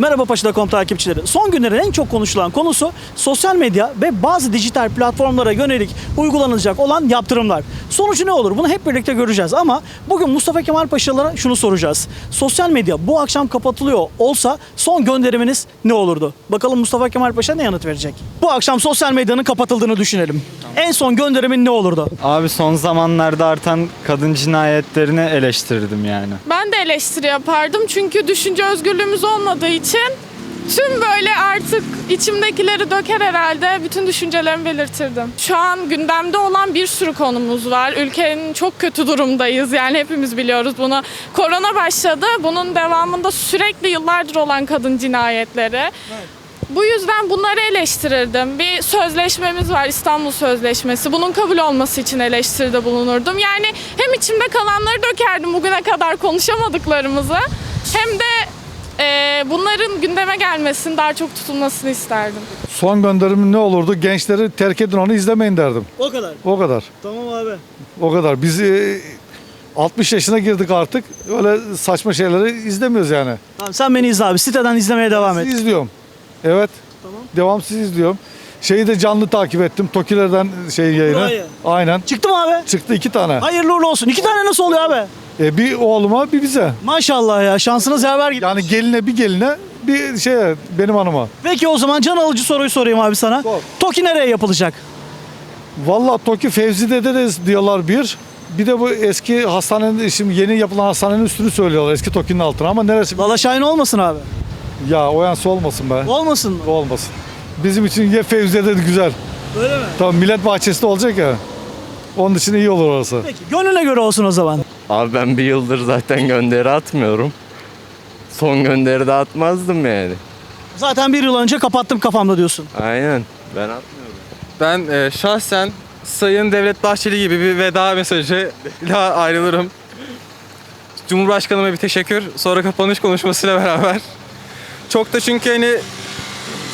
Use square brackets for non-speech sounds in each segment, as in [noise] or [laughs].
Merhaba Paşa.com takipçileri. Son günlerin en çok konuşulan konusu sosyal medya ve bazı dijital platformlara yönelik uygulanacak olan yaptırımlar. Sonucu ne olur? Bunu hep birlikte göreceğiz ama bugün Mustafa Kemal Paşalara şunu soracağız. Sosyal medya bu akşam kapatılıyor olsa son gönderiminiz ne olurdu? Bakalım Mustafa Kemal Paşa ne yanıt verecek? Bu akşam sosyal medyanın kapatıldığını düşünelim. En son gönderimin ne olurdu? Abi son zamanlarda artan kadın cinayetlerini eleştirdim yani. Ben de eleştiri yapardım çünkü düşünce özgürlüğümüz olmadığı için tüm böyle artık içimdekileri döker herhalde bütün düşüncelerimi belirtirdim. Şu an gündemde olan bir sürü konumuz var. Ülkenin çok kötü durumdayız yani hepimiz biliyoruz bunu. Korona başladı. Bunun devamında sürekli yıllardır olan kadın cinayetleri. Bu yüzden bunları eleştirirdim. Bir sözleşmemiz var İstanbul Sözleşmesi. Bunun kabul olması için eleştiride bulunurdum. Yani hem içimde kalanları dökerdim bugüne kadar konuşamadıklarımızı hem de e, bunların gündeme gelmesini daha çok tutulmasını isterdim. Son gönderimim ne olurdu? Gençleri terk edin onu izlemeyin derdim. O kadar. O kadar. Tamam abi. O kadar. Biz e, 60 yaşına girdik artık. Öyle saçma şeyleri izlemiyoruz yani. Tamam sen beni izle abi. Siteden izlemeye devam et. Sizi izliyorum. Evet. Tamam. Devamsız izliyorum. Şeyi de canlı takip ettim. Tokilerden şey yayını. Burayı. Aynen. Çıktı mı abi? Çıktı iki tane. Hayırlı uğurlu olsun. İki tane nasıl oluyor abi? E, bir oğluma bir bize. Maşallah ya şansınız yaver gitti. Yani geline bir geline bir şey benim hanıma. Peki o zaman can alıcı soruyu sorayım abi sana. Sor. Toki nereye yapılacak? Vallahi Toki Fevzi'de de de diyorlar bir. Bir de bu eski hastanenin, şimdi yeni yapılan hastanenin üstünü söylüyorlar. Eski Toki'nin altına ama neresi? Lala Şahin olmasın abi. Ya o yansı olmasın be. Olmasın mı? Olmasın. Bizim için ya Fevzi'de de güzel. Öyle mi? Tamam millet bahçesinde olacak ya. Onun için iyi olur orası. Peki gönlüne göre olsun o zaman. Abi ben bir yıldır zaten gönderi atmıyorum. Son gönderi de atmazdım yani. Zaten bir yıl önce kapattım kafamda diyorsun. Aynen. Ben atmıyorum. Ben e, şahsen Sayın Devlet Bahçeli gibi bir veda mesajıyla ayrılırım. Cumhurbaşkanıma bir teşekkür. Sonra kapanış konuşmasıyla beraber. Çok da çünkü hani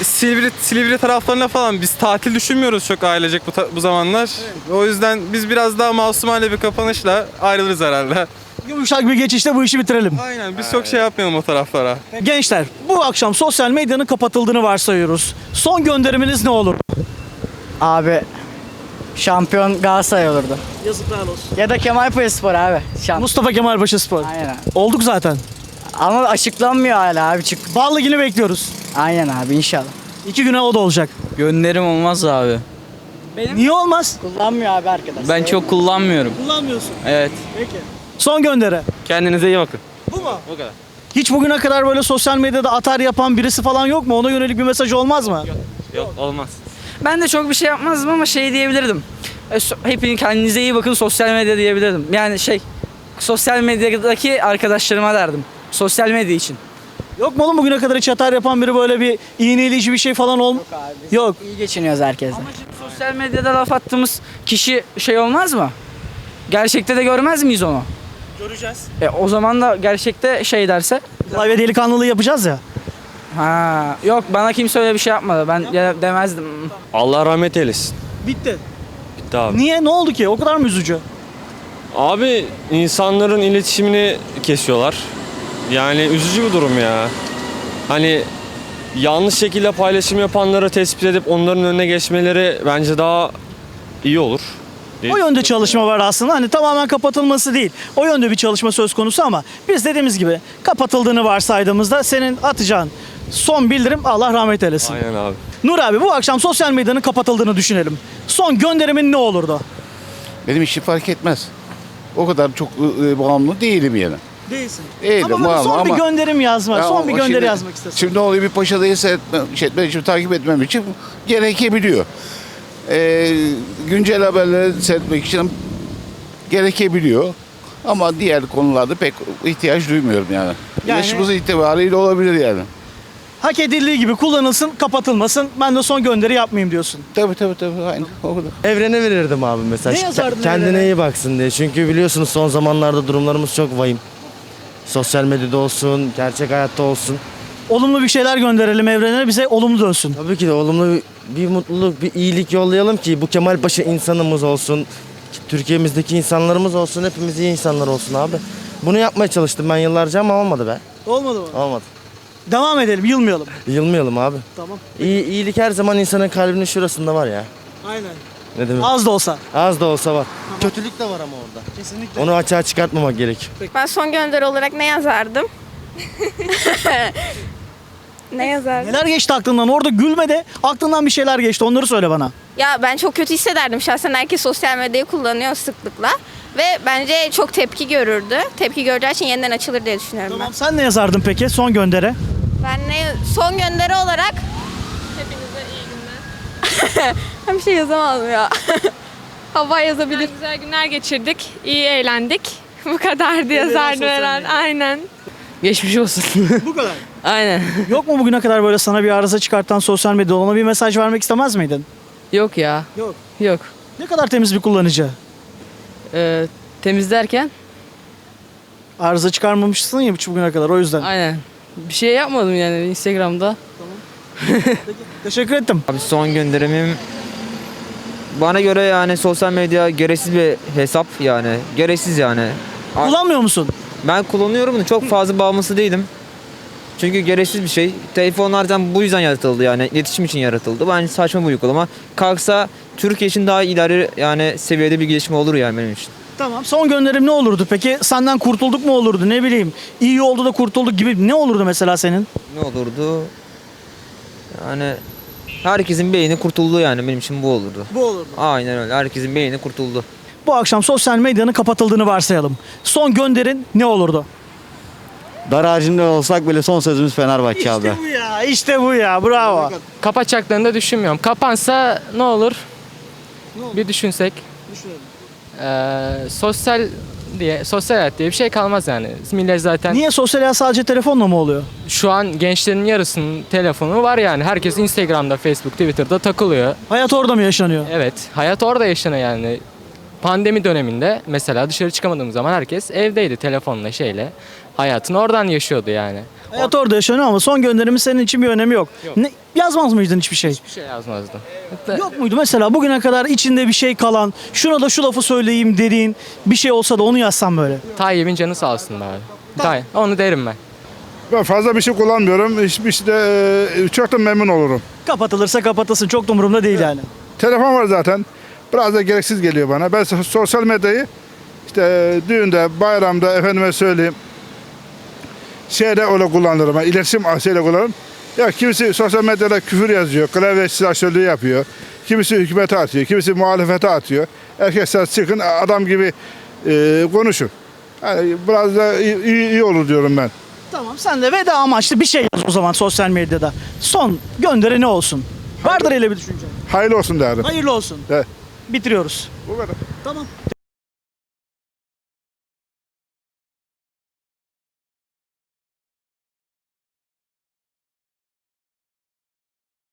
Silivri, Silivri taraflarına falan biz tatil düşünmüyoruz çok ailecek bu, ta- bu zamanlar. O yüzden biz biraz daha masumane bir kapanışla ayrılırız herhalde. Yumuşak bir geçişte bu işi bitirelim. Aynen biz çok şey yapmayalım o taraflara. Gençler bu akşam sosyal medyanın kapatıldığını varsayıyoruz. Son gönderiminiz ne olur? Abi şampiyon Galatasaray olurdu. Yazıklar olsun. Ya da Kemalpaşa Spor abi. Şampiyon. Mustafa Kemal Paşa Spor. Aynen. Olduk zaten. Ama açıklanmıyor hala abi çık. Bal ligini bekliyoruz. Aynen abi inşallah. İki güne o da olacak. Gönderim olmaz abi. Niye olmaz? Kullanmıyor abi arkadaş. Ben çok kullanmıyorum. Kullanmıyorsun. Evet. Peki. Son gönderi. Kendinize iyi bakın. Bu mu? O kadar. Hiç bugüne kadar böyle sosyal medyada atar yapan birisi falan yok mu? Ona yönelik bir mesaj olmaz mı? Yok olmaz. Ben de çok bir şey yapmazdım ama şey diyebilirdim. E, so- Hepiniz kendinize iyi bakın sosyal medya diyebilirdim. Yani şey sosyal medyadaki arkadaşlarıma derdim. Sosyal medya için. Yok mu oğlum bugüne kadar hiç atar yapan biri böyle bir iğneleyici bir şey falan ol? Yok. İyi geçiniyoruz herkesle. Ama şimdi sosyal medyada laf attığımız kişi şey olmaz mı? Gerçekte de görmez miyiz onu? Göreceğiz. E, o zaman da gerçekte şey derse Klavye delikanlılığı yapacağız ya. ha yok bana kimse öyle bir şey yapmadı. Ben de- demezdim. Allah rahmet eylesin. Bitti. Bitti abi. Niye? Ne oldu ki? O kadar mı üzücü? Abi insanların iletişimini kesiyorlar. Yani üzücü bir durum ya. Hani yanlış şekilde paylaşım yapanları tespit edip onların önüne geçmeleri bence daha iyi olur. O yönde çalışma var aslında. Hani tamamen kapatılması değil. O yönde bir çalışma söz konusu ama biz dediğimiz gibi kapatıldığını varsaydığımızda senin atacağın son bildirim Allah rahmet eylesin. Aynen abi. Nur abi bu akşam sosyal medyanın kapatıldığını düşünelim. Son gönderimin ne olurdu? Benim işi fark etmez. O kadar çok e, bağımlı değilim yani. Değilsin. Değilim ama ama- son bir ama- gönderim yazma. Ya son bir gönderi şimdi- yazmak istesin. Şimdi ne oluyor bir paşadayı seyretme, şey için, takip etmem için gerekebiliyor. Ee, güncel haberleri seyretmek için gerekebiliyor. Ama diğer konularda pek ihtiyaç duymuyorum yani. Yani- Yaşımız itibariyle olabilir yani. Hak edildiği gibi kullanılsın, kapatılmasın. Ben de son gönderi yapmayayım diyorsun. Tabii tabii tabii aynen o kadar. Evrene verirdim abi mesela. Ne yazardın Kendine evrene? iyi baksın diye. Çünkü biliyorsunuz son zamanlarda durumlarımız çok vahim. Sosyal medyada olsun, gerçek hayatta olsun. Olumlu bir şeyler gönderelim evrene bize olumlu dönsün. Tabii ki de olumlu bir, mutluluk, bir iyilik yollayalım ki bu Kemal Paşa insanımız olsun. ki Türkiye'mizdeki insanlarımız olsun, hepimiz iyi insanlar olsun abi. Bunu yapmaya çalıştım ben yıllarca ama olmadı be. Olmadı mı? Olmadı. Devam edelim, yılmayalım. Yılmayalım abi. Tamam. İyi, iyilik her zaman insanın kalbinin şurasında var ya. Aynen. Ne demek? Az da olsa. Az da olsa var. Kötülük de var ama orada. Kesinlikle. Onu açığa çıkartmamak gerek. Ben son gönderi olarak ne yazardım? [laughs] ne yazardım? Neler geçti aklından? Orada gülme de aklından bir şeyler geçti. Onları söyle bana. Ya ben çok kötü hissederdim. Şahsen herkes sosyal medyayı kullanıyor sıklıkla. Ve bence çok tepki görürdü. Tepki göreceği için yeniden açılır diye düşünüyorum Tamam. Sen ne yazardın peki son göndere? ben. Ben ne son gönderi olarak Hepinize iyi günler. [laughs] ben bir şey yazamadım ya. [laughs] Hava yazabilir. Güzel günler geçirdik. iyi eğlendik. [laughs] Bu kadardı yazardım sosyal herhalde. Aynen. Geçmiş olsun. [laughs] Bu kadar. Aynen. Yok mu bugüne kadar böyle sana bir arıza çıkartan sosyal medyada ona bir mesaj vermek istemez miydin? Yok ya. Yok. Yok. Ne kadar temiz bir kullanıcı. Ee, temizlerken Arıza çıkarmamışsın ya hiç bugüne kadar o yüzden. aynen. Bir şey yapmadım yani Instagram'da. Teşekkür ettim. Abi son gönderimim bana göre yani sosyal medya gereksiz bir hesap yani. Gereksiz yani. A- Kullanmıyor musun? Ben kullanıyorum da çok fazla bağımlısı değilim. Çünkü gereksiz bir şey. Telefonlar zaten bu yüzden yaratıldı yani iletişim için yaratıldı. Bence saçma bir uygulama. Kalksa Türkiye için daha ileri yani seviyede bir gelişme olur yani benim için. Tamam. Son gönderim ne olurdu peki? Senden kurtulduk mu olurdu? Ne bileyim. İyi oldu da kurtulduk gibi ne olurdu mesela senin? Ne olurdu? Yani herkesin beyni kurtuldu yani benim için bu olurdu. Bu olurdu. Aynen öyle. Herkesin beyni kurtuldu. Bu akşam sosyal medyanın kapatıldığını varsayalım. Son gönderin ne olurdu? Dar ağacında olsak bile son sözümüz Fenerbahçe abi. bu ya. işte bu ya. Bravo. Kapatacaklarını da düşünmüyorum. Kapansa ne olur? Bir düşünsek. Ee, sosyal diye sosyal hayat diye bir şey kalmaz yani. Millet zaten Niye sosyal hayat sadece telefonla mı oluyor? şu an gençlerin yarısının telefonu var yani. Herkes Instagram'da, Facebook, Twitter'da takılıyor. Hayat orada mı yaşanıyor? Evet, hayat orada yaşanıyor yani. Pandemi döneminde mesela dışarı çıkamadığımız zaman herkes evdeydi telefonla şeyle. Hayatını oradan yaşıyordu yani. Hayat orada yaşanıyor ama son gönderimin senin için bir önemi yok. Ne, yazmaz mıydın hiçbir şey? Bir şey yazmazdım. Yok muydu mesela bugüne kadar içinde bir şey kalan, şuna da şu lafı söyleyeyim dediğin bir şey olsa da onu yazsam böyle. Tayyip'in canı sağ olsun abi. Tayyip, onu derim ben. Ben fazla bir şey kullanmıyorum. Hiçbir şeyde e, çok da memnun olurum. Kapatılırsa kapatılsın çok da umurumda değil yani. Telefon var zaten. Biraz da gereksiz geliyor bana. Ben so- sosyal medyayı işte e, düğünde, bayramda efendime söyleyeyim şeyde öyle kullanırım. Yani iletişim şeyle kullanırım. Ya kimisi sosyal medyada küfür yazıyor, klavye silahşörlüğü yapıyor. Kimisi hükümete atıyor, kimisi muhalefete atıyor. Herkes çıkın adam gibi e, konuşun. Yani biraz da iyi, iyi, olur diyorum ben. Tamam sen de veda amaçlı bir şey yaz o zaman sosyal medyada. Son gönderi ne olsun? Vardır öyle bir düşünce. Hayırlı olsun derdim. Hayırlı olsun. Evet. Bitiriyoruz. Bu kadar. Tamam.